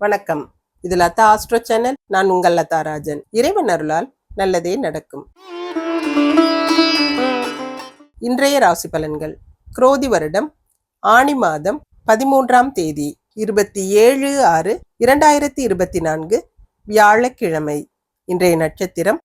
வணக்கம். இது Latha astro channel. நான் உங்கள் லதா ராஜன். இறைவன் அருளால் நல்லதே நடக்கும். இன்றைய ராசி பலன்கள். குரோதி வருடம் ஆணி மாதம் பதிமூன்றாம் தேதி இருபத்தி ஏழு ஆறு இரண்டாயிரத்தி இருபத்தி நான்கு வியாழக்கிழமை. இன்றைய நட்சத்திரம்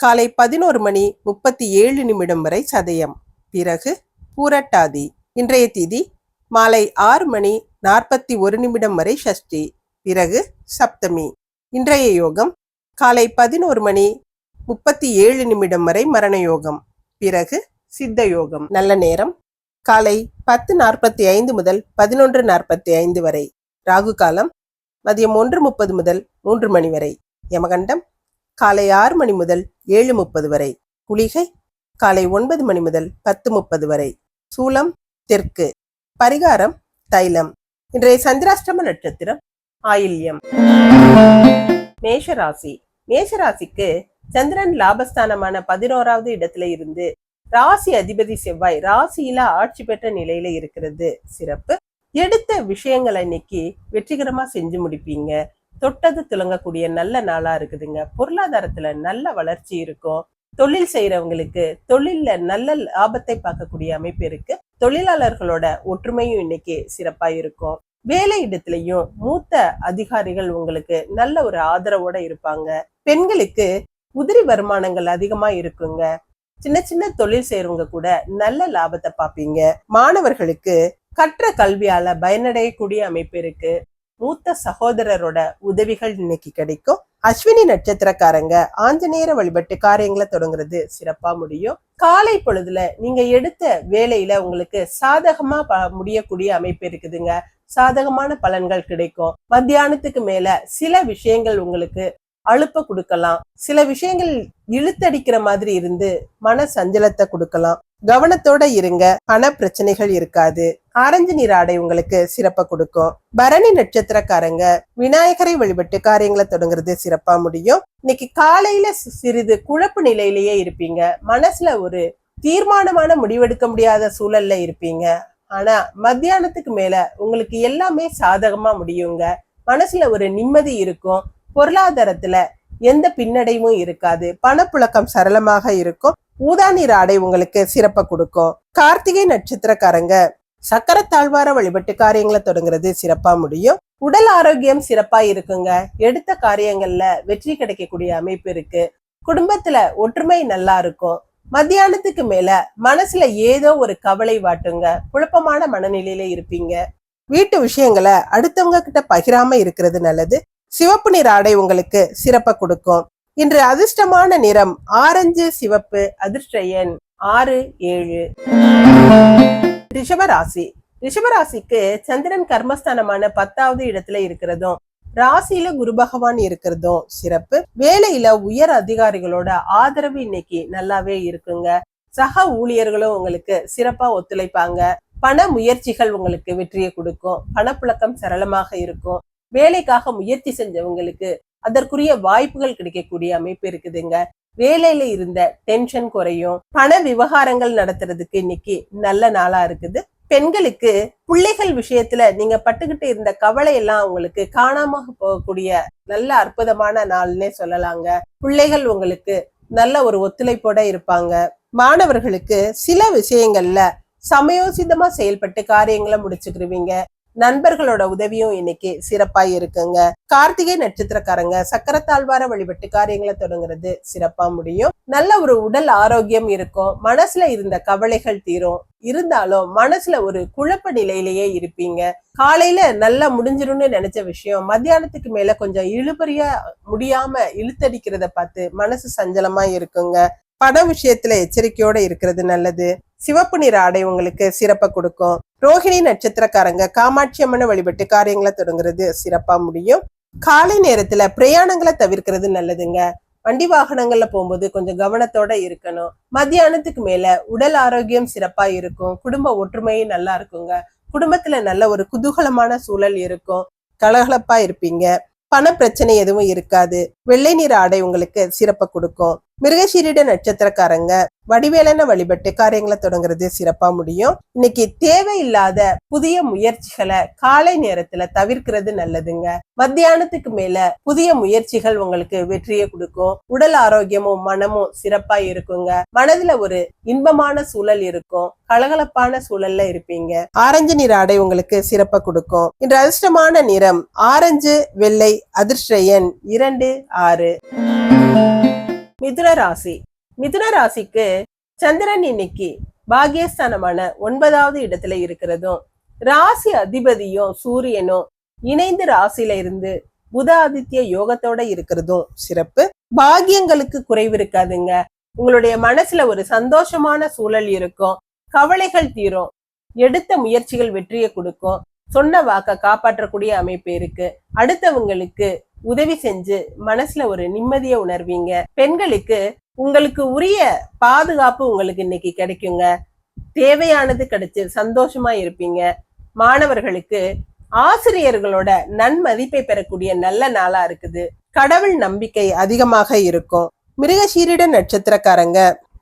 காலை பதினோரு மணி முப்பத்தி ஏழு நிமிடம் வரை சதயம். பிறகு பூரட்டாதி. இன்றைய திதி மாலை ஆறு மணி நாற்பத்தி ஒரு நிமிடம் வரை ஷஷ்டி. பிறகு சப்தமி. இன்றைய யோகம் காலை பதினோரு மணி முப்பத்தி ஏழு நிமிடம் வரை மரண யோகம். பிறகு சித்த யோகம். நல்ல நேரம் காலை பத்து நாற்பத்தி ஐந்து முதல் பதினொன்று நாற்பத்தி ஐந்து வரை. ராகு காலம் மதியம் ஒன்று முப்பது முதல் மூன்று மணி வரை. யமகண்டம் காலை ஆறு மணி முதல் ஏழு முப்பது வரை. குளிகை காலை ஒன்பது மணி முதல் பத்து முப்பது வரை. சூலம் தெற்கு. பரிகாரம் தைலம். இன்றைய சந்திராஷ்டம நட்சத்திரம் ஆயில்யம். மேஷராசி. மேஷராசிக்கு சந்திரன் லாபஸ்தானமான பதினோராவது இடத்துல இருந்து ராசி அதிபதி செவ்வாய் ராசியில ஆட்சி பெற்ற நிலையில இருக்கிறது. சிறப்பு. எடுத்த விஷயங்களை இன்னைக்கு வெற்றிகரமா செஞ்சு முடிப்பீங்க. தொட்டது துலங்கக்கூடிய நல்ல நாளா இருக்குதுங்க. பொருளாதாரத்துல நல்ல வளர்ச்சி இருக்கும். தொழில் செய்யறவங்களுக்கு தொழில்ல நல்ல லாபத்தை பார்க்கக்கூடிய அமைப்பு இருக்கு. தொழிலாளர்களோட ஒற்றுமையும் இன்னைக்கு சிறப்பா இருக்கும். வேலை இடத்துலயும் மூத்த அதிகாரிகள் உங்களுக்கு நல்ல ஒரு ஆதரவோட இருப்பாங்க. பெண்களுக்கு உதிரி வருமானங்கள் அதிகமா இருக்குங்க. சின்ன சின்ன தொழில் செய்யறவங்க கூட நல்ல லாபத்தை பார்ப்பீங்க. மாணவர்களுக்கு கற்ற கல்வியால பயனடையக்கூடிய அமைப்பு இருக்கு. மூத்த சகோதரரோட உதவிகள் இன்னைக்கு கிடைக்கும். அஸ்வினி நட்சத்திரக்காரங்க ஆஞ்சநேயர வழிபட்டு காரியங்களை தொடங்குறது சிறப்பா முடியும். காலை பொழுதுல நீங்க எடுத்த வேலையில உங்களுக்கு சாதகமா முடியக்கூடிய அமைப்பு இருக்குதுங்க. சாதகமான பலன்கள் கிடைக்கும். மத்தியானத்துக்கு மேல சில விஷயங்கள் உங்களுக்கு அழுப்ப கொடுக்கலாம். சில விஷயங்கள் இழுத்தடிக்கிற மாதிரி இருந்து மன சஞ்சலத்தை கொடுக்கலாம். கவனத்தோட இருங்க. பண பிரச்சனைகள் இருக்காது. ஆரஞ்சு நீர் ஆடை உங்களுக்கு சிறப்ப கொடுக்கும். பரணி நட்சத்திரக்காரங்க விநாயகரை வழிபட்டு காரியங்களை தொடங்குறது சிறப்பா முடியும். இன்னைக்கு காலையில சிறிது குழப்பு நிலையிலேயே இருப்பீங்க. மனசுல ஒரு தீர்மானமான முடிவெடுக்க முடியாத சூழல்ல இருப்பீங்க. ஆனா மத்தியானத்துக்கு மேல உங்களுக்கு எல்லாமே சாதகமா முடியுங்க. மனசுல ஒரு நிம்மதி இருக்கும். பொருளாதாரத்துல எந்த பின்னடைவும் இருக்காது. பணப்புழக்கம் சரளமாக இருக்கும். ஊதா ஆடை உங்களுக்கு சிறப்பை கொடுக்கும். கார்த்திகை நட்சத்திரக்காரங்க சக்கர தாழ்வார வழிபட்டு காரியங்களை தொடங்குறது சிறப்பா முடியும். உடல் ஆரோக்கியம் சிறப்பா இருக்குங்க. எடுத்த காரியங்கள்ல வெற்றி கிடைக்கக்கூடிய அமைப்பு இருக்கு. குடும்பத்துல ஒற்றுமை நல்லா இருக்கும். மத்தியானத்துக்கு மேல மனசுல ஏதோ ஒரு கவலை வாட்டுங்க. குழப்பமான மனநிலையில இருப்பீங்க. வீட்டு விஷயங்களை அடுத்தவங்க கிட்ட பகிராம இருக்கிறது நல்லது. சிவப்பு நிற ஆடை உங்களுக்கு சிறப்ப கொடுக்கும். இன்று அதிர்ஷ்டமான நிறம் ஆரஞ்சு சிவப்பு அதிர்ஷ்ட எண் ஆறு ஏழு. ரிஷபராசி ரிஷபராசிக்கு சந்திரன் கர்மஸ்தானமான பத்தாவது இடத்துல இருக்கிறதும் ராசியில குரு பகவான் இருக்கிறதும் சிறப்பு. வேலையில உயர் அதிகாரிகளோட ஆதரவு இன்னைக்கு நல்லாவே இருக்குங்க. சக ஊழியர்களும் உங்களுக்கு சிறப்பா ஒத்துழைப்பாங்க. பண முயற்சிகள் உங்களுக்கு வெற்றியை கொடுக்கும். பணப்புழக்கம் சரளமாக இருக்கும். வேலைக்காக முயற்சி செஞ்சவங்களுக்கு அதற்குரிய வாய்ப்புகள் கிடைக்கக்கூடிய அமைப்பு இருக்குதுங்க. வேலையில இருந்த டென்ஷன் குறையும். பண விவகாரங்கள் நடத்துறதுக்கு இன்னைக்கு நல்ல நாளா இருக்குது. பெண்களுக்கு பிள்ளைகள் விஷயத்துல நீங்க பட்டுக்கிட்டு இருந்த கவலை எல்லாம் உங்களுக்கு காணாம போகக்கூடிய நல்ல அற்புதமான நாள்னே சொல்லலாங்க. பிள்ளைகள் உங்களுக்கு நல்ல ஒரு ஒத்துழைப்போட இருப்பாங்க. மாணவர்களுக்கு சில விஷயங்கள்ல சமயோசிதமா செயல்பட்டு காரியங்களை முடிச்சுக்கிருவீங்க. நண்பர்களோட உதவியும் இன்னைக்கு சிறப்பா இருக்குங்க. கார்த்திகை நட்சத்திரக்காரங்க சக்கரத்தாழ்வார வழிபட்டு காரியங்களை தொடங்குறது சிறப்பா முடியும். நல்ல ஒரு உடல் ஆரோக்கியம் இருக்கும். மனசுல இருந்த கவலைகள் தீரும். இருந்தாலும் மனசுல ஒரு குழப்ப நிலையிலேயே இருப்பீங்க. காலையில நல்லா முடிஞ்சிரும்னு நினைச்ச விஷயம் மத்தியானத்துக்கு மேல கொஞ்சம் இழுபறிய முடியாம இழுத்தடிக்கிறத பார்த்து மனசு சஞ்சலமா இருக்குங்க. பண விஷயத்துல எச்சரிக்கையோட இருக்கிறது நல்லது. சிவப்பு நிற ஆடை உங்களுக்கு சிறப்பை கொடுக்கும். ரோஹிணி நட்சத்திரக்காரங்க காமாட்சி அம்மனை வழிபட்டு காரியங்களை தொடங்குறது சிறப்பா முடியும். காலை நேரத்துல பிரயாணங்களை தவிர்க்கிறது நல்லதுங்க. வண்டி வாகனங்கள்ல போகும்போது கொஞ்சம் கவனத்தோட இருக்கணும். மத்தியானத்துக்கு மேல உடல் ஆரோக்கியம் சிறப்பா இருக்கும். குடும்ப ஒற்றுமையும் நல்லா இருக்குங்க. குடும்பத்துல நல்ல ஒரு குதூகலமான சூழல் இருக்கும். கலகலப்பா இருப்பீங்க. பண பிரச்சனை எதுவும் இருக்காது. வெள்ளை நிற ஆடை உங்களுக்கு சிறப்பை கொடுக்கும். மிருகசீரிட நட்சத்திரக்காரங்க வடிவேலனை வழிபட்டு காரியங்களை தொடங்குறது சிறப்பா முடியும். இன்னைக்கு தேவையில்லாத புதிய முயற்சிகளை காலை நேரத்துல தவிர்க்கிறது நல்லதுங்க. மத்தியானத்துக்கு மேல புதிய முயற்சிகள் உங்களுக்கு வெற்றியை கொடுக்கும். உடல் ஆரோக்கியமும் மனமும் சிறப்பா இருக்குங்க. மனதுல ஒரு இன்பமான சூழல் இருக்கும். கலகலப்பான சூழல்ல இருப்பீங்க. ஆரஞ்சு நிற ஆடை உங்களுக்கு சிறப்பா கொடுக்கும். இன்று அதிர்ஷ்டமான நிறம் ஆரஞ்சு வெள்ளை அதிர்ஷ்ட எண் இரண்டு ஆறு. மிதுன ராசி. மிதுன ராசிக்கு சந்திரன் இன்னைக்கு பாகியஸ்தானமான ஒன்பதாவது இடத்துல இருக்கிறதும் ராசி அதிபதியும் சூரியனும் இணைந்து ராசியில இருந்து புத ஆதித்ய யோகத்தோட இருக்கிறதும் சிறப்பு. பாகியங்களுக்கு குறைவு இருக்காதுங்க. உங்களுடைய மனசுல ஒரு சந்தோஷமான சூழல் இருக்கும். கவலைகள் தீரும். எடுத்த முயற்சிகள் வெற்றியை கொடுக்கும். சொன்ன வாக்க காப்பாற்றக்கூடிய அமைப்பு இருக்கு. அடுத்தவங்களுக்கு உதவி செஞ்சு மனசுல ஒரு நிம்மதியை உணர்வீங்க. பெண்களுக்கு உங்களுக்கு உரிய பாதுகாப்பு உங்களுக்கு இன்னைக்கு கிடைக்குங்க. தேவையானது கிடைச்சு சந்தோஷமா இருப்பீங்க. மாணவர்களுக்கு ஆசிரியர்களோட நன்மதிப்பை பெறக்கூடிய நல்ல நாளா இருக்குது. கடவுள் நம்பிக்கை அதிகமாக இருக்கும். மிருகசீரிட நட்சத்திரக்காரங்க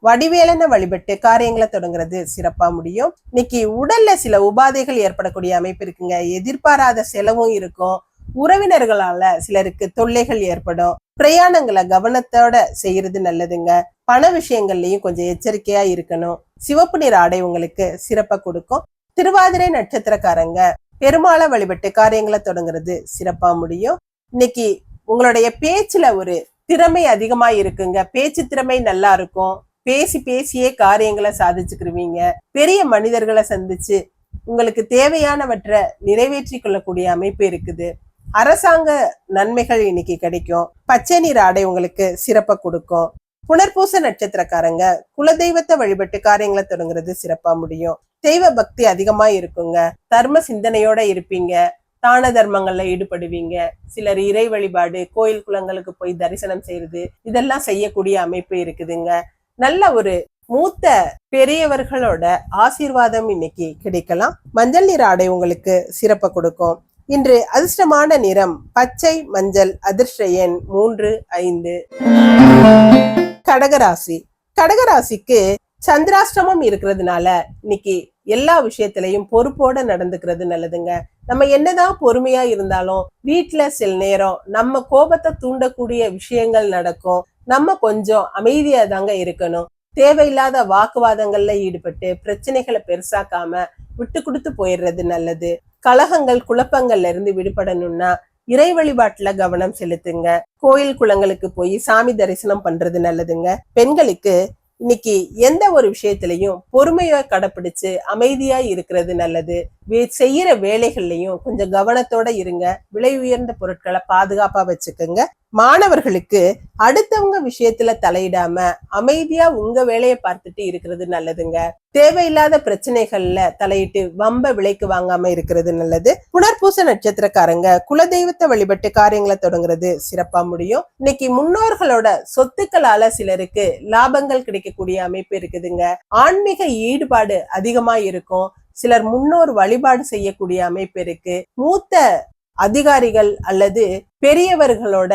வடிவேலனை வழிபட்டு காரியங்களை தொடங்குறது சிறப்பா முடியும். இன்னைக்கு உடல்ல சில உபாதைகள் ஏற்படக்கூடிய அமைப்பு இருக்குங்க. எதிர்பாராத செலவும் இருக்கும். உறவினர்களால சிலருக்கு தொல்லைகள் ஏற்படும். பிரயாணங்களை கவனத்தோட செய்யறது நல்லதுங்க. பண விஷயங்கள்லயும் கொஞ்சம் எச்சரிக்கையா இருக்கணும். சிவப்பு நிற ஆடை உங்களுக்கு சிறப்பா கொடுக்கும். திருவாதிரை நட்சத்திரக்காரங்க பெருமாளை வழிபட்டு காரியங்களை தொடங்குறது சிறப்பா முடியும். இன்னைக்கு உங்களுடைய பேச்சுல ஒரு திறமை அதிகமா இருக்குங்க. பேச்சு திறமை நல்லா இருக்கும். பேசி பேசியே காரியங்களை சாதிச்சுக்கிருவீங்க. பெரிய மனிதர்களை சந்திச்சு உங்களுக்கு தேவையானவற்றை நிறைவேற்றி கொள்ளக்கூடிய அமைப்பு இருக்குது. அரசாங்க நன்மைகள் இன்னைக்கு கிடைக்கும். பச்சை நிற ஆடை உங்களுக்கு சிறப்பை கொடுக்கும். புனர்பூச நட்சத்திரக்காரங்க குலதெய்வத்தை வழிபட்டு காரியங்களை தொடங்குறது சிறப்பா முடியும். தெய்வ பக்தி அதிகமா இருக்குங்க. தர்ம சிந்தனையோட இருப்பீங்க. தான தர்மங்கள்ல ஈடுபடுவீங்க. சிலர் இறை வழிபாடு கோயில் குளங்களுக்கு போய் தரிசனம் செய்யறது இதெல்லாம் செய்யக்கூடிய அமைப்பு இருக்குதுங்க. நல்ல ஒரு மூத்த பெரியவர்களோட ஆசீர்வாதம் இன்னைக்கு கிடைக்கலாம். மஞ்சள் நீர் ஆடை உங்களுக்கு சிறப்பை கொடுக்கும். இன்று அதிர்ஷ்டமான நிறம் பச்சை மஞ்சள் அதிர்ஷ்ட எண் மூன்று ஐந்து. கடகராசி. கடகராசிக்கு சந்திராஷ்டமம் இருக்கிறதுனால இன்னைக்கு எல்லா விஷயத்திலையும் பொறுப்போட நடந்துக்கிறது நல்லதுங்க. நம்ம என்னதான் பொறுமையா இருந்தாலும் வீட்டுல சில நேரம் நம்ம கோபத்தை தூண்டக்கூடிய விஷயங்கள் நடக்கும். நம்ம கொஞ்சம் அமைதியா தாங்க இருக்கணும். தேவையில்லாத வாக்குவாதங்கள்ல ஈடுபட்டு பிரச்சனைகளை பெருசாக்காம விட்டு கொடுத்து போயிடுறது நல்லது. கலகங்கள் குழப்பங்கள்ல இருந்து விடுபடணும்னா இறை வழிபாட்டுல கவனம் செலுத்துங்க. கோயில் குளங்களுக்கு போய் சாமி தரிசனம் பண்றது நல்லதுங்க. பெண்களுக்கு இன்னைக்கு எந்த ஒரு விஷயத்திலையும் பொறுமையை கடைப்பிடிச்சு அமைதியா இருக்கிறது நல்லது. செய்யற வேலைகள்லையும் கொஞ்சம் கவனத்தோட இருங்க. விலை உயர்ந்த பொருட்களை பாதுகாப்பா வச்சுக்கோங்க. மாணவர்களுக்கு அடுத்தவங்க விஷயத்துல தலையிடாம அமைதியா உங்க வேலையை பார்த்துட்டு இருக்கிறது நல்லதுங்க. தேவையில்லாத பிரச்சனைகள்ல தலையிட்டு வம்ப விலைக்கு வாங்காம இருக்கிறது நல்லது. புனர்பூச நட்சத்திரக்காரங்க குலதெய்வத்தை வழிபட்டு காரியங்களை தொடங்குறது சிறப்பா முடியும். இன்னைக்கு முன்னோர்களோட சொத்துக்களால சிலருக்கு லாபங்கள் கிடைக்கக்கூடிய அமைப்பு இருக்குதுங்க. ஆன்மீக ஈடுபாடு அதிகமா இருக்கும். சிலர் முன்னோர் வழிபாடு செய்யக்கூடிய அமைப்பு இருக்கு. மூத்த அதிகாரிகள் அல்லது பெரியவர்களோட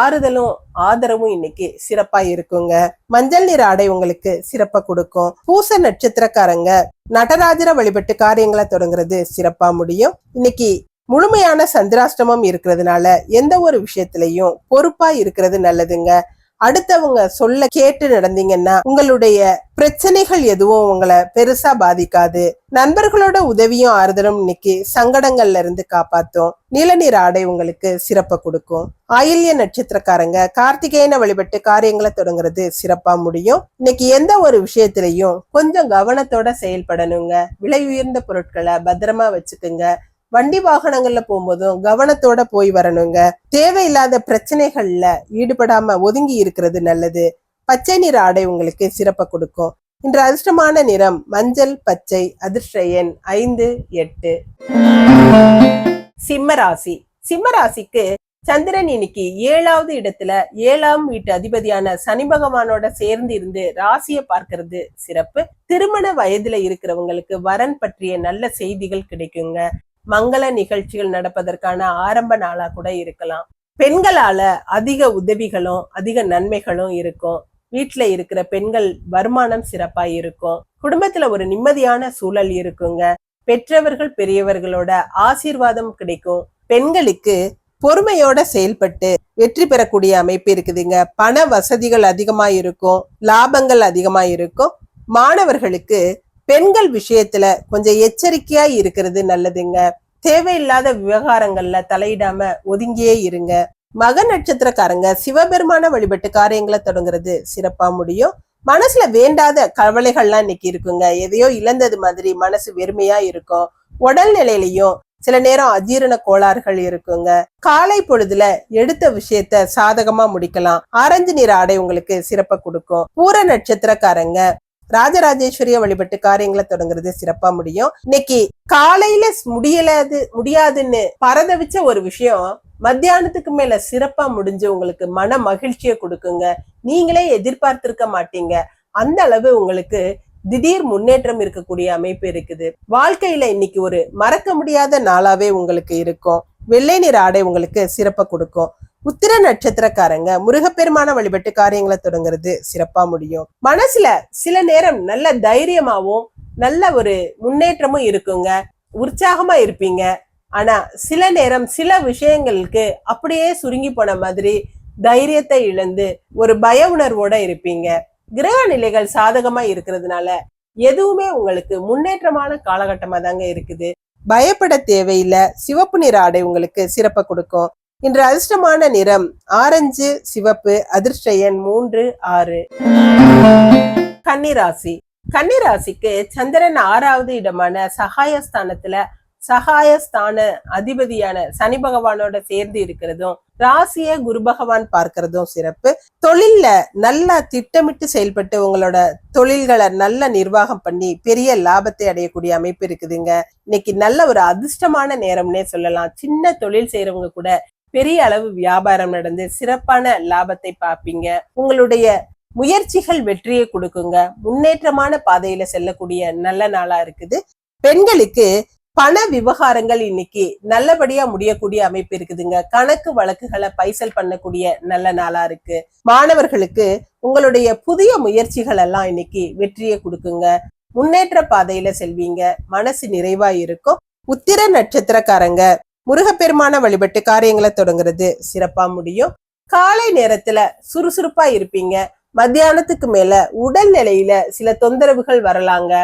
ஆறுதலும் ஆதரவும் இன்னைக்கு சிறப்பா இருக்குங்க. மஞ்சள் நிற ஆடை உங்களுக்கு சிறப்பா கொடுக்கும். பூச நட்சத்திரக்காரங்க நடராஜரை வழிபட்டு காரியங்களை தொடங்குறது சிறப்பா முடியும். இன்னைக்கு முழுமையான சந்திராஷ்டமம் இருக்கிறதுனால எந்த ஒரு விஷயத்திலையும் பொறுப்பா இருக்கிறது நல்லதுங்க. அடுத்தவங்க சொல்ல கேட்டு நடந்தீங்கன்னா உங்களுடைய பிரச்சனைகள் எதுவும் உங்களை பெருசா பாதிக்காது. நண்பர்களோட உதவியும் ஆறுதலும் இன்னைக்கு சங்கடங்கள்ல இருந்து காப்பாத்தும். நிலநீர் ஆடை உங்களுக்கு சிறப்பை கொடுக்கும். ஆயில்ய நட்சத்திரக்காரங்க கார்த்திகேயனை வழிபட்டு காரியங்களை தொடங்குறது சிறப்பா முடியும். இன்னைக்கு எந்த ஒரு விஷயத்திலையும் கொஞ்சம் கவனத்தோட செயல்படணுங்க. விலை உயர்ந்த பொருட்களை பத்திரமா வச்சுக்குங்க. வண்டி வாகனங்கள்ல போகும்போதும் கவனத்தோட போய் வரணுங்க. தேவையில்லாத பிரச்சனைகள்ல ஈடுபடாம ஒதுங்கி இருக்கிறது நல்லது. பச்சை நிற ஆடை உங்களுக்கு சிறப்பை கொடுக்கும். இன்று அதிர்ஷ்டமான நிறம் மஞ்சள் பச்சை அதிர்ஷ்ட எண் ஐந்து எட்டு. சிம்மராசி சிம்மராசிக்கு சந்திரன் இன்னைக்கு ஏழாவது இடத்துல ஏழாம் வீட்டு அதிபதியான சனி பகவானோட சேர்ந்து இருந்து ராசியை பார்க்கறது சிறப்பு. திருமண வயதுல இருக்கிறவங்களுக்கு வரன் பற்றிய நல்ல செய்திகள் கிடைக்குங்க. மங்கள நிகழ்ச்சிகள் நடப்பதற்கான ஆரம்ப நாளா கூட இருக்கலாம். பெண்களால அதிக உதவிகளும் அதிக நன்மைகளும் இருக்கும். வீட்டுல இருக்கிற பெண்கள் வருமானம் சிறப்பா இருக்கும். குடும்பத்துல ஒரு நிம்மதியான சூழல் இருக்குங்க. பெற்றவர்கள் பெரியவர்களோட ஆசீர்வாதம் கிடைக்கும். பெண்களுக்கு பொறுமையோட செயல்பட்டு வெற்றி பெறக்கூடிய அமைப்பு இருக்குதுங்க. பண வசதிகள் அதிகமா இருக்கும். லாபங்கள் அதிகமா இருக்கும். மாணவர்களுக்கு பெண்கள் விஷயத்துல கொஞ்சம் எச்சரிக்கையா இருக்கிறது நல்லதுங்க. தேவையில்லாத விவகாரங்கள்ல தலையிடாம ஒதுங்கியே இருங்க. மக நட்சத்திரக்காரங்க சிவபெருமான வழிபட்டு காரியங்களை தொடங்குறது சிறப்பா முடியும். மனசுல வேண்டாத கவலைகள்லாம் இன்னைக்கு இருக்குங்க. எதையோ இழந்தது மாதிரி மனசு வெறுமையா இருக்கும். உடல் நிலையிலையும் சில நேரம் அஜீரண கோளாறுகள் இருக்குங்க. காலை பொழுதுல எடுத்த விஷயத்த சாதகமா முடிக்கலாம். ஆரஞ்சு நிற ஆடை உங்களுக்கு சிறப்பை கொடுக்கும். பூர நட்சத்திரக்காரங்க ராஜராஜேஸ்வரிய வழிபட்டு காரியங்களை தொடங்குறது சிறப்பா முடியும். இன்னைக்கு காலையில முடியலாது முடியாதுன்னு பரதவிச்ச ஒரு விஷயம் மத்தியானத்துக்கு மேல சிறப்பா முடிஞ்சு உங்களுக்கு மன மகிழ்ச்சியை கொடுக்குங்க. நீங்களே எதிர்பார்த்திருக்க மாட்டீங்க. அந்த அளவு உங்களுக்கு திடீர் முன்னேற்றம் இருக்கக்கூடிய அமைப்பு இருக்குது. வாழ்க்கையில இன்னைக்கு ஒரு மறக்க முடியாத நாளாவே உங்களுக்கு இருக்கும். வெள்ளை நிற ஆடை உங்களுக்கு சிறப்பை கொடுக்கும். உத்திர நட்சத்திரக்காரங்க முருகப்பெருமான வழிபட்டு காரியங்களை தொடங்குறது சிறப்பா முடியும். மனசுல சில நேரம் நல்ல தைரியமாவும் நல்ல ஒரு முன்னேற்றமும் இருக்குங்க. உற்சாகமா இருப்பீங்க. ஆனா சில நேரம் சில விஷயங்களுக்கு அப்படியே சுருங்கி போன மாதிரி தைரியத்தை இழந்து ஒரு பய உணர்வோட இருப்பீங்க. கிரக நிலைகள் சாதகமா இருக்கிறதுனால எதுவுமே உங்களுக்கு முன்னேற்றமான காலகட்டமா தாங்க இருக்குது. பயப்பட தேவையில்லை. சிவப்பு நிற ஆடை உங்களுக்கு சிறப்பை கொடுக்கும். இன்று அதிர்ஷ்டமான நிறம் ஆரஞ்சு சிவப்பு அதிர்ஷ்ட எண் மூன்று ஆறு. கன்னிராசி. கன்னிராசிக்கு சந்திரன் ஆறாவது இடமான சகாயஸ்தானத்துல சகாயஸ்தான அதிபதியான சனி பகவானோட சேர்ந்து இருக்கிறதும் ராசிய குரு பகவான் பார்க்கறதும் சிறப்பு. தொழில்ல நல்லா திட்டமிட்டு செயல்பட்டு உங்களோட தொழில்களை நல்ல நிர்வாகம் பண்ணி பெரிய லாபத்தை அடையக்கூடிய அமைப்பு இருக்குதுங்க. இன்னைக்கு நல்ல ஒரு அதிர்ஷ்டமான நேரம்னே சொல்லலாம். சின்ன தொழில் செய்யறவங்க கூட பெரிய அளவு வியாபாரம் நடந்து சிறப்பான லாபத்தை பார்ப்பீங்க. உங்களுடைய முயற்சிகள் வெற்றியை கொடுக்குங்க. முன்னேற்றமான பாதையில செல்லக்கூடிய நல்ல நாளா இருக்குது. பெண்களுக்கு பண விவகாரங்கள் இன்னைக்கு நல்லபடியா முடியக்கூடிய அமைப்பு இருக்குதுங்க. கணக்கு வழக்குகளை பைசல் பண்ணக்கூடிய நல்ல நாளா இருக்கு. மாணவர்களுக்கு உங்களுடைய புதிய முயற்சிகள் எல்லாம் இன்னைக்கு வெற்றியை கொடுக்குங்க. முன்னேற்ற பாதையில செல்வீங்க. மனசு நிறைவா இருக்கும். உத்திர நட்சத்திரக்காரங்க முருகப்பெருமான வழிபட்டு காரியங்களை தொடங்குறது சிறப்பா முடியும். காலை நேரத்துல சுறுசுறுப்பா இருப்பீங்க. மத்தியானத்துக்கு மேல உடல் நிலையில சில தொந்தரவுகள் வரலாங்க.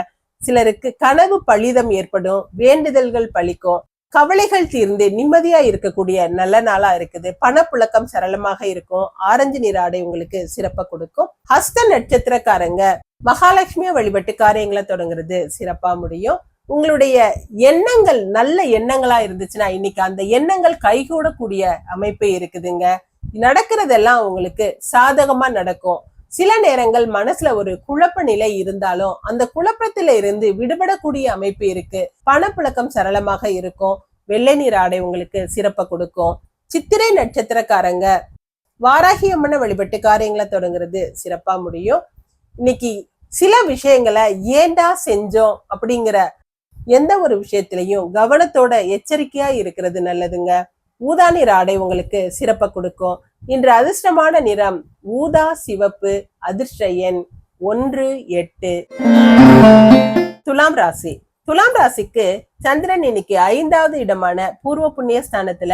சிலருக்கு கனவு பழிதம் ஏற்படும் வேண்டுதல்கள் பழிக்கும் கவலைகள் தீர்ந்து நிம்மதியா இருக்கக்கூடிய நல்ல நாளா இருக்குது. பணப்புழக்கம் சரளமாக இருக்கும். ஆரஞ்சு நிற ஆடை உங்களுக்கு சிறப்பா கொடுக்கும். ஹஸ்த நட்சத்திரக்காரங்க மகாலட்சுமிய வழிபட்டு காரியங்களை தொடங்குறது சிறப்பா முடியும். உங்களுடைய எண்ணங்கள் நல்ல எண்ணங்களா இருந்துச்சுன்னா இன்னைக்கு அந்த எண்ணங்கள் கைகூடக்கூடிய அமைப்பு இருக்குதுங்க. நடக்கிறதெல்லாம் உங்களுக்கு சாதகமா நடக்கும். சில நேரங்கள் மனசுல ஒரு குழப்ப நிலை இருந்தாலும் அந்த குழப்பத்தில இருந்து விடுபடக்கூடிய அமைப்பு இருக்கு. பணப்புழக்கம் சரளமாக இருக்கும். வெள்ளை நீர் ஆடை உங்களுக்கு சிறப்பை கொடுக்கும். சித்திரை நட்சத்திரக்காரங்க வாராகி அம்மனை வழிபட்டு காரியங்களை தொடங்குறது சிறப்பா முடியும். இன்னைக்கு சில விஷயங்களை ஏண்டா செஞ்சோம் அப்படிங்கிற எந்த ஒரு விஷயத்திலையும் கவனத்தோட எச்சரிக்கையா இருக்கிறது நல்லதுங்க. ஊதா நிற ஆடை உங்களுக்கு சிறப்பை கொடுக்கும். இன்று அதிர்ஷ்டமான நிறம் ஊதா சிவப்பு அதிர்ஷ்ட எண் ஒன்று எட்டு. துலாம் ராசி. துலாம் ராசிக்கு சந்திரன் இன்னைக்கு ஐந்தாவது இடமான பூர்வ புண்ணிய ஸ்தானத்துல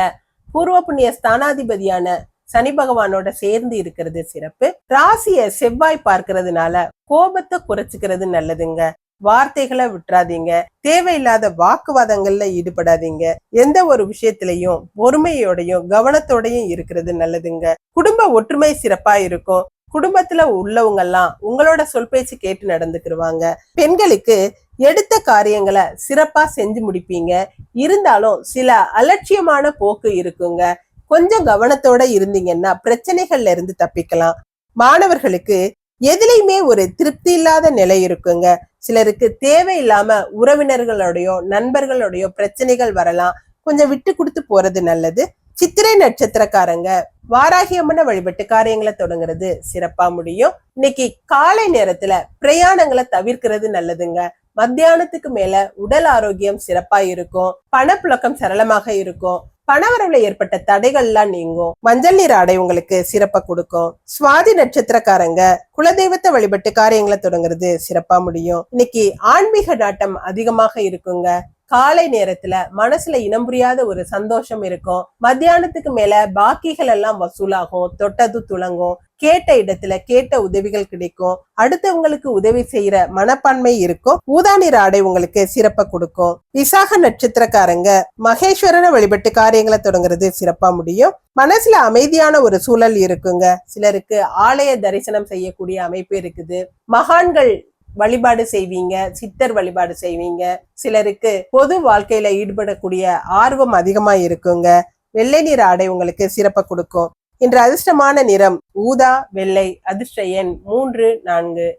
பூர்வ புண்ணிய ஸ்தானாதிபதியான சனி பகவானோட சேர்ந்து இருக்கிறது சிறப்பு. ராசிய செவ்வாய் பார்க்கறதுனால கோபத்தை குறைச்சுக்கிறது நல்லதுங்க. வார்த்தைகளை விட்டுறாதீங்க. தேவையில்லாத வாக்குவாதங்கள்ல ஈடுபடாதீங்க. எந்த ஒரு விஷயத்திலையும் பொறுமையோடையும் கவனத்தோடையும் இருக்கிறது நல்லதுங்க. குடும்ப ஒற்றுமை சிறப்பா இருக்கும். குடும்பத்துல உள்ளவங்க எல்லாம் உங்களோட சொல் பேச்சு கேட்டு நடந்துக்கிருவாங்க. பெண்களுக்கு எடுத்த காரியங்களை சிறப்பா செஞ்சு முடிப்பீங்க. இருந்தாலும் சில அலட்சியமான போக்கு இருக்குங்க. கொஞ்சம் கவனத்தோட இருந்தீங்கன்னா பிரச்சனைகள்ல இருந்து தப்பிக்கலாம். மாணவர்களுக்கு எதுலையுமே ஒரு திருப்தி இல்லாத நிலை இருக்குங்க. சிலருக்கு தேவையில்லாம உறவினர்களோடையோ நண்பர்களோடையோ பிரச்சனைகள் வரலாம். கொஞ்சம் விட்டு கொடுத்து போறது நல்லது. சித்திரை நட்சத்திரக்காரங்க வாராகியமான வழிபட்டு காரியங்களை தொடங்குறது சிறப்பா முடியும். இன்னைக்கு காலை நேரத்துல பிரயாணங்களை தவிர்க்கிறது நல்லதுங்க. மத்தியானத்துக்கு மேல உடல் ஆரோக்கியம் சிறப்பா இருக்கும். பணப்புழக்கம் சரளமாக இருக்கும். பணவரவுல ஏற்பட்ட தடைகள்லாம் நீங்கும். மஞ்சள் நிற ஆடை உங்களுக்கு சிறப்பா கொடுக்கும். சுவாதி நட்சத்திரக்காரங்க குலதெய்வத்தை வழிபட்டு காரியங்களை தொடங்குறது சிறப்பா முடியும். இன்னைக்கு ஆன்மீக நாட்டம் அதிகமாக இருக்குங்க. காலை நேரத்துல மனசுல இனம் புரியாத ஒரு சந்தோஷம் இருக்கும். மத்தியானத்துக்கு மேல பாக்கிகள் எல்லாம் வசூலாகும். தொட்டது துளங்கும். கேட்ட இடத்துல கேட்ட உதவிகள் கிடைக்கும். அடுத்தவங்களுக்கு உதவி செய்யற மனப்பான்மை இருக்கும். ஊதா ஆடை உங்களுக்கு சிறப்ப கொடுக்கும். விசாக நட்சத்திரக்காரங்க மகேஸ்வரனை வழிபட்டு காரியங்களை தொடங்குறது சிறப்பா முடியும். மனசுல அமைதியான ஒரு சூழல் இருக்குங்க. சிலருக்கு ஆலய தரிசனம் செய்யக்கூடிய அமைப்பு இருக்குது. மகான்கள் வழிபாடு செய்வீங்க சித்தர் வழிபாடு செய்வீங்க. சிலருக்கு பொது வாழ்க்கையில ஈடுபடக்கூடிய ஆர்வம் அதிகமா இருக்குங்க. வெள்ளை நிற ஆடை உங்களுக்கு சிறப்ப கொடுக்கும். இன்று அதிர்ஷ்டமான நிறம் ஊதா வெள்ளை அதிர்ஷ்ட எண் மூன்று நான்கு.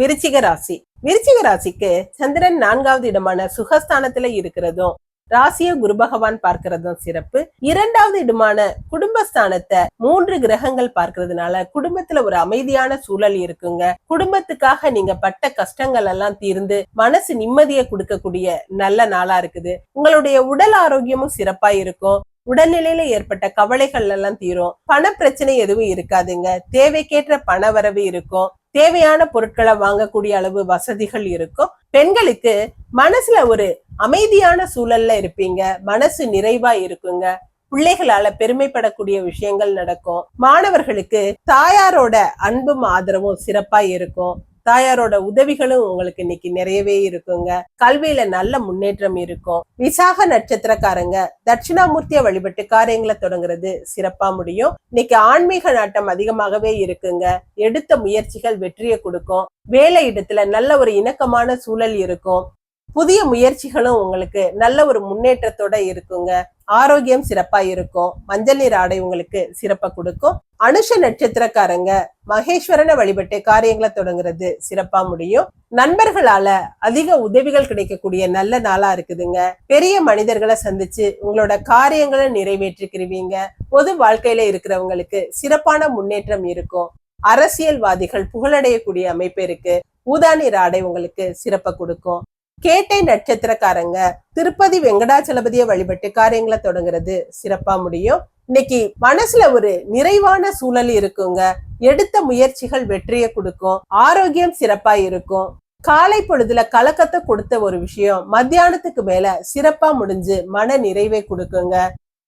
விருச்சிக ராசி. விருச்சிக ராசிக்கு சந்திரன் நான்காவது இடமான சுகஸ்தானத்துல இருக்கிறதும் ராசிய குரு பகவான் பார்க்கிறதும் சிறப்பு. இரண்டாவது இடமான குடும்பஸ்தானத்தை மூன்று கிரகங்கள் பார்க்கறதுனால குடும்பத்துல ஒரு அமைதியான சூழல் இருக்குங்க. குடும்பத்துக்காக நீங்க பட்ட கஷ்டங்கள் எல்லாம் தீர்ந்து மனசு நிம்மதியை கொடுக்கக்கூடிய நல்ல நாளா இருக்குது. உங்களுடைய உடல் ஆரோக்கியமும் சிறப்பா இருக்கும். உடல்நிலையில ஏற்பட்ட கவலைகள் எல்லாம் தீரும். பண பிரச்சனை எதுவும் இருக்காதுங்க. தேவைக்கேற்ற பண வரவு இருக்கும். தேவையான பொருட்களை வாங்கக்கூடிய அளவு வசதிகள் இருக்கும். பெண்களுக்கு மனசுல ஒரு அமைதியான சூழல்ல இருப்பீங்க. மனசு நிறைவா இருக்குங்க. பிள்ளைகளால பெருமைப்படக்கூடிய விஷயங்கள் நடக்கும். மாணவர்களுக்கு தாயாரோட அன்பும் ஆதரவும் சிறப்பா இருக்கும். தாயாரோட உதவிகளும் உங்களுக்கு இன்னைக்கு நிறையவே இருக்குங்க. கல்வியில நல்ல முன்னேற்றம் இருக்கும். விசாக நட்சத்திரக்காரங்க தட்சிணாமூர்த்திய வழிபட்டு காரியங்களை தொடங்குறது சிறப்பா முடியும். இன்னைக்கு ஆன்மீக நாட்டம் அதிகமாகவே இருக்குங்க. எடுத்த முயற்சிகள் வெற்றியை கொடுக்கும். வேலை இடத்துல நல்ல ஒரு இணக்கமான சூழல் இருக்கும். புதிய முயற்சிகளும் உங்களுக்கு நல்ல ஒரு முன்னேற்றத்தோட இருக்குங்க. ஆரோக்கியம் சிறப்பா இருக்கும். மஞ்சள் நீர் ஆடை உங்களுக்கு சிறப்பா கொடுக்கும். அனுஷ நட்சத்திரக்காரங்க மகேஸ்வரனை வழிபட்டு காரியங்களை தொடங்குறது சிறப்பா முடியும். நண்பர்களால அதிக உதவிகள் கிடைக்கக்கூடிய நல்ல நாளா இருக்குதுங்க. பெரிய மனிதர்களை சந்திச்சு உங்களோட காரியங்களை நிறைவேற்றிக்கிருவீங்க. பொது வாழ்க்கையில இருக்கிறவங்களுக்கு சிறப்பான முன்னேற்றம் இருக்கும். அரசியல்வாதிகள் புகழடையக்கூடிய அமைப்பு இருக்கு. ஊதானி ஆடை உங்களுக்கு சிறப்ப கொடுக்கும். கேட்டை நட்சத்திரக்காரங்க திருப்பதி வெங்கடாச்சலபதியை வழிபட்டு காரியங்களை தொடங்குறது சிறப்பா முடியும். இன்னைக்கு மனசுல ஒரு நிறைவான சூழல் இருக்குங்க. எடுத்த முயற்சிகள் வெற்றியை கொடுக்கும். ஆரோக்கியம் சிறப்பா இருக்கும். காலை பொழுதுல கலக்கத்தை கொடுத்த ஒரு விஷயம் மத்தியானத்துக்கு மேல சிறப்பா முடிஞ்சு மன நிறைவை கொடுக்குங்க.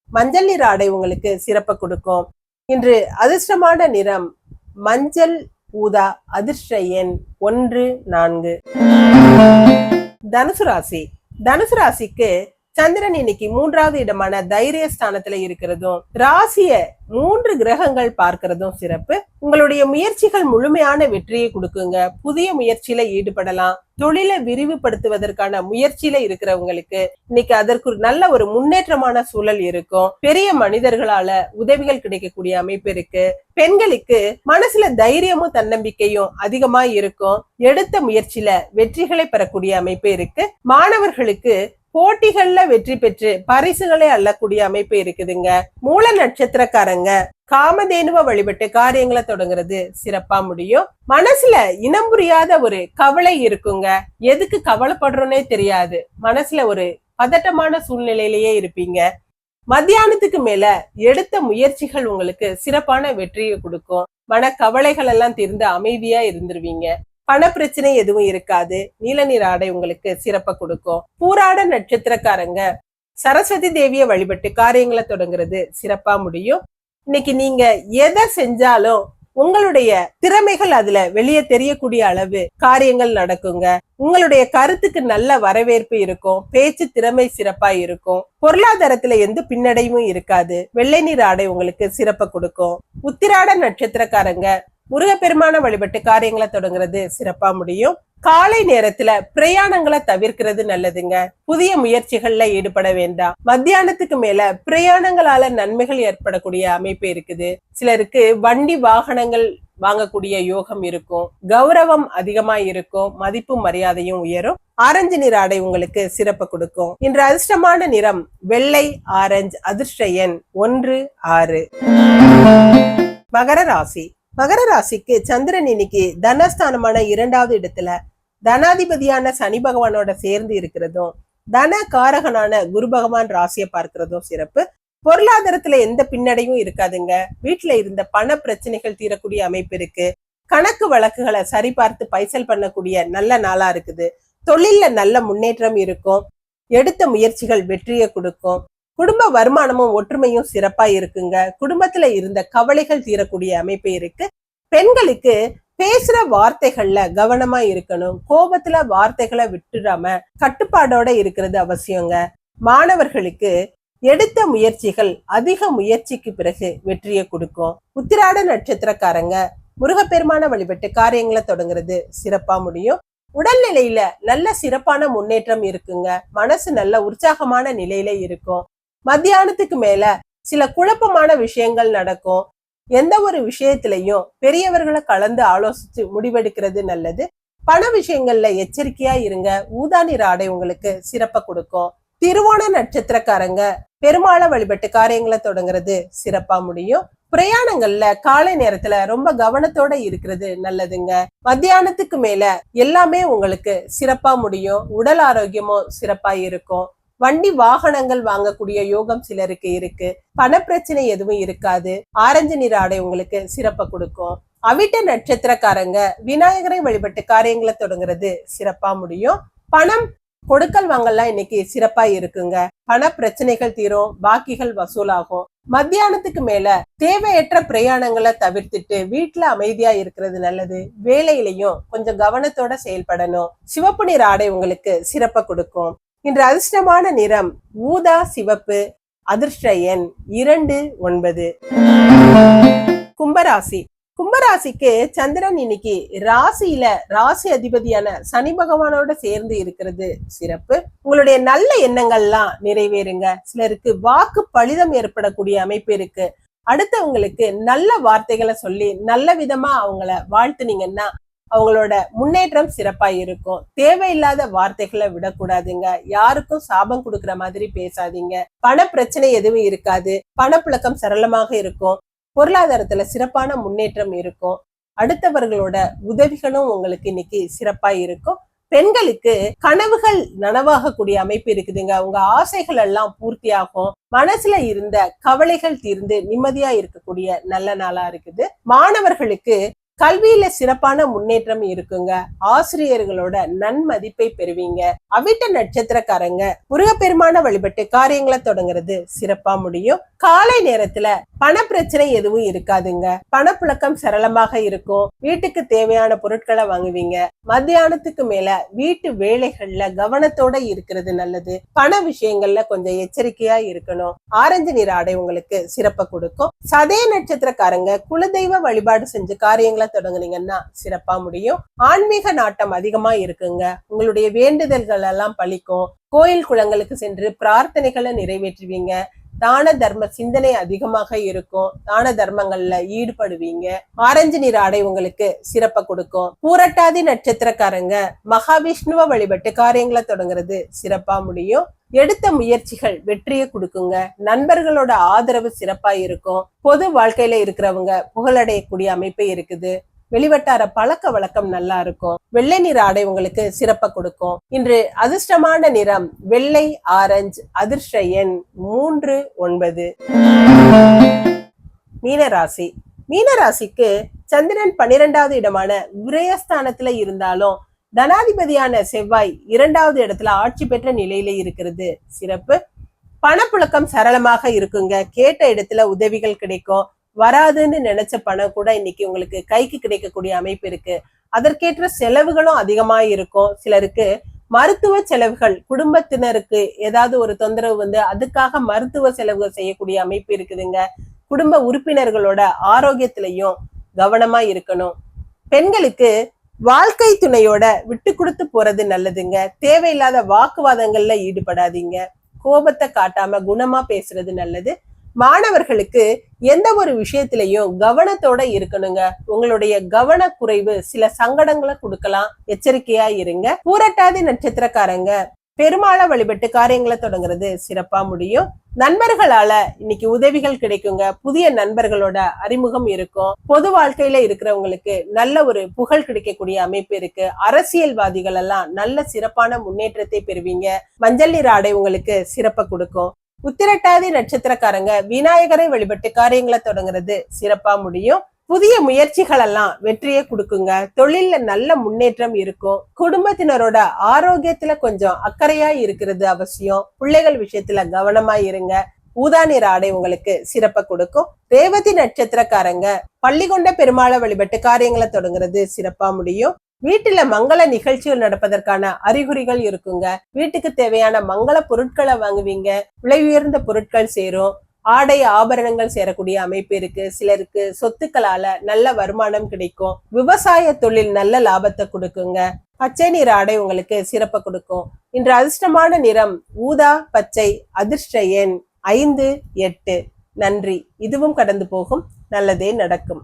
மஞ்சள் நிற ஆடை உங்களுக்கு சிறப்பை கொடுக்கும். இன்று அதிர்ஷ்டமான நிறம் மஞ்சள் ஊதா அதிர்ஷ்ட எண் ஒன்று நான்கு. தனுசு ராசி. தனுசு ராசிக்கு சந்திரன் இன்னைக்கு மூன்றாவது இடமான தைரிய ஸ்தானத்துல இருக்கிறதும் ராசிய மூன்று கிரகங்கள் பார்க்கிறதும் சிறப்பு. உங்களுடைய முயற்சிகள் முழுமையான வெற்றியை கொடுக்குங்க. புதிய முயற்சியில ஈடுபடலாம். தொழிலை விரிவுபடுத்துவதற்கான முயற்சியில இருக்கிறவங்களுக்கு இன்னைக்கு அதற்கு நல்ல ஒரு முன்னேற்றமான சூழல் இருக்கும். பெரிய மனிதர்களால உதவிகள் கிடைக்கக்கூடிய அமைப்பு இருக்கு. பெண்களுக்கு மனசுல தைரியமும் தன்னம்பிக்கையும் அதிகமா இருக்கும். எடுத்த முயற்சியில வெற்றிகளை பெறக்கூடிய அமைப்பு இருக்கு. மாணவர்களுக்கு போட்டிகள்ல வெற்றி பெற்று பரிசுகளை அள்ளக்கூடிய அமைப்பு இருக்குதுங்க. மூல நட்சத்திரக்காரங்க காமதேனுவ வழிபட்டு காரியங்களை தொடங்குறது சிறப்பா முடியும். மனசுல இனம் புரியாத ஒரு கவலை இருக்குங்க. எதுக்கு கவலைப்படுறோன்னே தெரியாது. மனசுல ஒரு பதட்டமான சூழ்நிலையிலேயே இருப்பீங்க. மத்தியானத்துக்கு மேல எடுத்த முயற்சிகள் உங்களுக்கு சிறப்பான வெற்றியை கொடுக்கும். மன கவலைகள் எல்லாம் தீர்ந்து அமைதியா இருந்துருவீங்க. பண பிரச்சனை எதுவும் இருக்காது. நீல நிற ஆடை உங்களுக்கு சிறப்பை கொடுக்கும். பூராட நட்சத்திரக்காரங்க சரஸ்வதி தேவியை வழிபட்டு காரியங்களை தொடங்குறது சிறப்பா முடியும். இன்னைக்கு நீங்க எதை செஞ்சாலும் உங்களுடைய திறமைகள் அதுல வெளியே தெரியக்கூடிய அளவு காரியங்கள் நடக்குங்க. உங்களுடைய கருத்துக்கு நல்ல வரவேற்பு இருக்கும். பேச்சு திறமை சிறப்பா இருக்கும். பொருளாதாரத்துல எந்த பின்னடைவும் இருக்காது. வெள்ளை நீர் ஆடை உங்களுக்கு சிறப்பை கொடுக்கும். உத்திராட நட்சத்திரக்காரங்க முருகப்பெருமான வழிபட்டு காரியங்களை தொடங்குறது சிறப்பா முடியும். காலை நேரத்துல பிரயாணங்களை தவிர்க்கிறது நல்லதுங்க. புதிய முயற்சிகள்ல ஈடுபட வேண்டாம். மத்தியானத்துக்கு மேல பிரயாணங்களால நன்மைகள் ஏற்படக்கூடிய அமைப்பு இருக்குது. சிலருக்கு வண்டி வாகனங்கள் வாங்கக்கூடிய யோகம் இருக்கும். கௌரவம் அதிகமா இருக்கும். மதிப்பு மரியாதையும் உயரும். ஆரஞ்சு நிற ஆடை உங்களுக்கு சிறப்பு கொடுக்கும். இன்று அதிர்ஷ்டமான நிறம் வெள்ளை ஆரஞ்சு அதிர்ஷ்ட எண் ஒன்று ஆறு. மகர ராசி. மகர ராசிக்கு சந்திரன் இன்னைக்கு தனஸ்தானமான இரண்டாவது இடத்துல தனாதிபதியான சனி பகவானோட சேர்ந்து இருக்கிறதும் தன காரகனான குரு பகவான் ராசியை பார்க்கிறதும் சிறப்பு. பொருளாதாரத்துல எந்த பின்னடையும் இருக்காதுங்க. வீட்டுல இருந்த பண பிரச்சனைகள் தீரக்கூடிய அமைப்பு இருக்கு. கணக்கு வழக்குகளை சரிபார்த்து பைசல் பண்ணக்கூடிய நல்ல நாளா இருக்குது. தொழில்ல நல்ல முன்னேற்றம் இருக்கும். எடுத்த முயற்சிகள் வெற்றியை கொடுக்கும். குடும்ப வருமானமும் ஒற்றுமையும் சிறப்பா இருக்குங்க. குடும்பத்துல இருந்த கவலைகள் தீரக்கூடிய அமைப்பு இருக்கு. பெண்களுக்கு பேசுற வார்த்தைகள்ல கவனமா இருக்கணும். கோபத்துல வார்த்தைகளை விட்டுடாம கட்டுப்பாடோட இருக்கிறது அவசியங்க. மாணவர்களுக்கு எடுத்த முயற்சிகள் அதிக முயற்சிக்கு பிறகு வெற்றியை கொடுக்கும். உத்திராட நட்சத்திரக்காரங்க முருகப்பெருமான வழிபட்டு காரியங்களை தொடங்குறது சிறப்பா முடியும். உடல்நிலையில நல்ல சிறப்பான முன்னேற்றம் இருக்குங்க. மனசு நல்ல உற்சாகமான நிலையில இருக்கும். மத்தியானத்துக்கு மேல சில குழப்பமான விஷயங்கள் நடக்கும். எந்த ஒரு விஷயத்திலையும் பெரியவர்களை கலந்து ஆலோசிச்சு முடிவெடுக்கிறது நல்லது. பண விஷயங்கள்ல எச்சரிக்கையா இருங்க. ஊதானி ஆடை உங்களுக்கு சிறப்ப கொடுக்கும். திருவோண நட்சத்திரக்காரங்க பெருமாளை வழிபட்டு காரியங்களை தொடங்குறது சிறப்பா முடியும். பிரயாணங்கள்ல காலை நேரத்துல ரொம்ப கவனத்தோட இருக்கிறது நல்லதுங்க. மத்தியானத்துக்கு மேல எல்லாமே உங்களுக்கு சிறப்பா முடியும். உடல் ஆரோக்கியமும் சிறப்பா இருக்கும். வண்டி வாகனங்கள் வாங்கக்கூடிய யோகம் சிலருக்கு இருக்கு. பணப்பிரச்சனை எதுவும் இருக்காது. ஆரஞ்சு நிற ஆடை உங்களுக்கு சிறப்பை கொடுக்கும். அவிட்ட நட்சத்திரக்காரங்க விநாயகரை வழிபட்டு காரியங்களை தொடங்குறது சிறப்பா முடியும். பணம் கொடுக்கல் வாங்கல்லாம் இன்னைக்கு சிறப்பா இருக்குங்க. பண பிரச்சனைகள் தீரும் பாக்கிகள் வசூலாகும். மத்தியானத்துக்கு மேல தேவையற்ற பிரயாணங்களை தவிர்த்துட்டு வீட்டுல அமைதியா இருக்கிறது நல்லது. வேலையிலையும் கொஞ்சம் கவனத்தோட செயல்படணும். சிவப்பு நிற ஆடை உங்களுக்கு சிறப்பை கொடுக்கும். இன்று அதிர்ஷ்டமான நிறம் ஊதா சிவப்பு அதிர்ஷ்ட எண் இரண்டு ஒன்பது. கும்பராசி. கும்பராசிக்கு சந்திரன் இன்னைக்கு ராசியில ராசி அதிபதியான சனி பகவானோட சேர்ந்து இருக்கிறது. சிறப்பு. உங்களுடைய நல்ல எண்ணங்கள்லாம் நிறைவேறுங்க. சிலருக்கு வாக்கு பலிதம் ஏற்படக்கூடிய அமைப்பு இருக்கு. அடுத்தவங்களுக்கு நல்ல வார்த்தைகளை சொல்லி நல்ல விதமா அவங்கள வாழ்த்துனீங்கன்னா அவங்களோட முன்னேற்றம் சிறப்பா இருக்கும். தேவையில்லாத வார்த்தைகளை விடக்கூடாதுங்க. யாருக்கும் சாபம் கொடுக்குற மாதிரி பேசாதீங்க. பண பிரச்சனை எதுவும் இருக்காது. பணப்புழக்கம் சரளமாக இருக்கும். பொருளாதாரத்துல சிறப்பான முன்னேற்றம் இருக்கும். அடுத்தவர்களோட உதவிகளும் உங்களுக்கு இன்னைக்கு சிறப்பா இருக்கும். பெண்களுக்கு கனவுகள் நனவாகக்கூடிய அமைப்பு இருக்குதுங்க. உங்க ஆசைகள் எல்லாம் பூர்த்தியாகும். மனசுல இருந்த கவலைகள் தீர்ந்து நிம்மதியா இருக்கக்கூடிய நல்ல நாளா இருக்குது. மாணவர்களுக்கு கல்வியில சிறப்பான முன்னேற்றம் இருக்குங்க. ஆசிரியர்களோட நன்மதிப்பை பெறுவீங்க. அவிட்ட நட்சத்திரக்காரங்க முருகப்பெருமான வழிபட்டு காரியங்களை தொடங்குறது சிறப்பா முடியும். காலை நேரத்துல பண பிரச்சனை எதுவும் இருக்காதுங்க. பணப்புழக்கம் சரளமாக இருக்கும். வீட்டுக்கு தேவையான பொருட்களை வாங்குவீங்க. மத்தியானத்துக்கு மேல வீட்டு வேலைகள்ல கவனத்தோட இருக்கிறது நல்லது. பண விஷயங்கள்ல கொஞ்சம் எச்சரிக்கையா இருக்கணும். ஆரஞ்சு நிற ஆடை உங்களுக்கு சிறப்பை கொடுக்கும். சதய நட்சத்திரக்காரங்க குலதெய்வ வழிபாடு செஞ்சு காரியங்களை தொடங்குனீங்கன்னா சிறப்பா முடியும். ஆன்மீக நாட்டம் அதிகமா இருக்குங்க. உங்களுடைய வேண்டுதல்கள் எல்லாம் பழிக்கும். கோயில் குளங்களுக்கு சென்று பிரார்த்தனைகளை நிறைவேற்றுவீங்க. தான தர்ம சிந்தனை அதிகமாக இருக்கும். தான தர்மங்கள்ல ஈடுபடுவீங்க. ஆரஞ்சு நிற ஆடை உங்களுக்கு சிறப்ப கொடுக்கும். பூரட்டாதி நட்சத்திரக்காரங்க மகாவிஷ்ணுவ வழிபட்டு காரியங்களை தொடங்குறது சிறப்பா முடியும். எடுத்த முயற்சிகள் வெற்றியை கொடுக்குங்க. நண்பர்களோட ஆதரவு சிறப்பா இருக்கும். பொது வாழ்க்கையில இருக்கிறவங்க புகழடையக்கூடிய அமைப்பு இருக்குது. வெளிவட்டார பழக்க வழக்கம் நல்லா இருக்கும். வெள்ளை நிற ஆடை உங்களுக்கு சிறப்ப கொடுக்கும். இன்று அதிர்ஷ்டமான நிறம் வெள்ளை ஆரஞ்சு அதிர்ஷ்ட எண் மூன்று ஒன்பது. மீனராசி. மீனராசிக்கு சந்திரன் பன்னிரெண்டாவது இடமான விரயஸ்தானத்துல இருந்தாலும் தனாதிபதியான செவ்வாய் இரண்டாவது இடத்துல ஆட்சி பெற்ற நிலையில இருக்கிறது. சிறப்பு. பணப்புழக்கம் சரளமாக இருக்குங்க. கேட்ட இடத்துல உதவிகள் கிடைக்கும். வராதுன்னு நினைச்ச பணம் கூட இன்னைக்கு உங்களுக்கு கைக்கு கிடைக்கக்கூடிய அமைப்பு இருக்கு. அதற்கேற்ற செலவுகளும் அதிகமா இருக்கும். சிலருக்கு மருத்துவ செலவுகள் குடும்பத்தினருக்கு ஏதாவது ஒரு தொந்தரவு வந்து அதுக்காக மருத்துவ செலவுகள் செய்யக்கூடிய அமைப்பு இருக்குதுங்க. குடும்ப உறுப்பினர்களோட ஆரோக்கியத்திலையும் கவனமா இருக்கணும். பெண்களுக்கு வாழ்க்கை துணையோட விட்டு கொடுத்து போறது நல்லதுங்க. தேவையில்லாத வாக்குவாதங்கள்ல ஈடுபடாதீங்க. கோபத்தை காட்டாம குணமா பேசுறது நல்லது. மாணவர்களுக்கு எந்த ஒரு விஷயத்திலையும் கவனத்தோட இருக்கணுங்க. உங்களுடைய கவனக்குறைவு சில சங்கடங்களை கொடுக்கலாம். எச்சரிக்கையா இருங்க. பூரட்டாதி நட்சத்திரக்காரங்க பெருமாளை வழிபட்டு காரியங்களை தொடங்குறது சிறப்பா முடியும். நண்பர்களால இன்னைக்கு உதவிகள் கிடைக்குங்க. புதிய நண்பர்களோட அறிமுகம் இருக்கும். பொது வாழ்க்கையில இருக்கிறவங்களுக்கு நல்ல ஒரு புகழ் கிடைக்கக்கூடிய அமைப்பு இருக்கு. அரசியல்வாதிகள் எல்லாம் நல்ல சிறப்பான முன்னேற்றத்தை பெறுவீங்க. மஞ்சள் நீர் ஆடை உங்களுக்கு சிறப்பை கொடுக்கும். உத்திரட்டாதி நட்சத்திரக்காரங்க விநாயகரை வழிபட்டு காரியங்களை தொடங்குறது சிறப்பா முடியும். புதிய முயற்சிகள் எல்லாம் வெற்றியை கொடுக்குங்க. தொழில்ல நல்ல முன்னேற்றம் இருக்கும். குடும்பத்தினரோட ஆரோக்கியத்துல கொஞ்சம் அக்கறையா இருக்கிறது அவசியம். பிள்ளைகள் விஷயத்துல கவனமா இருங்க. ஊதா நிற ஆடை உங்களுக்கு சிறப்பை கொடுக்கும். ரேவதி நட்சத்திரக்காரங்க பள்ளிகொண்ட பெருமாளை வழிபட்டு காரியங்களை தொடங்குறது சிறப்பா முடியும். வீட்டுல மங்கள நிகழ்ச்சிகள் நடப்பதற்கான அறிகுறிகள் இருக்குங்க. வீட்டுக்கு தேவையான மங்கள பொருட்களை வாங்குவீங்க. விலை உயர்ந்த பொருட்கள் சேரும். ஆடை ஆபரணங்கள் சேரக்கூடிய அமைப்பு இருக்கு. சிலருக்கு சொத்துக்களால நல்ல வருமானம் கிடைக்கும். விவசாய தொழில் நல்ல லாபத்தை கொடுக்குங்க. பச்சை நிற ஆடை உங்களுக்கு சிறப்பை கொடுக்கும். இன்று அதிர்ஷ்டமான நிறம் ஊதா பச்சை அதிர்ஷ்ட எண் ஐந்து எட்டு. நன்றி. இதுவும் கடந்து போகும். நல்லதே நடக்கும்.